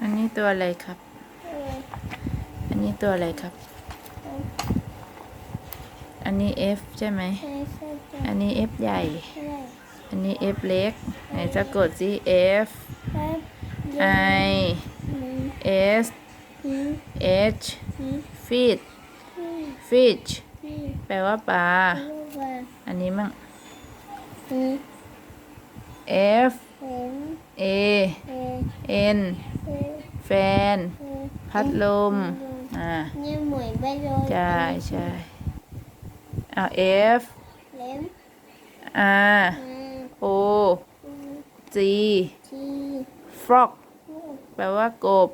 อันนี้ตัวอะไรครับ อันนี้ตัวอะไรครับ อันนี้ F ใช่ไหม อันนี้ F ใหญ่ อันนี้ F เล็ก ไหนจะกดสิ F I อืม S อืม H อืม fish อืม fish อืมแปลว่าปลา อันนี้มั่งอืม F เห็น A N แฟนเอพัดลม อ่าเนี่ยเหมือนไปโดนใช่ใช่เอา F เล็ม R อ่า O อืม G ที frog ลูกแปลว่ากบ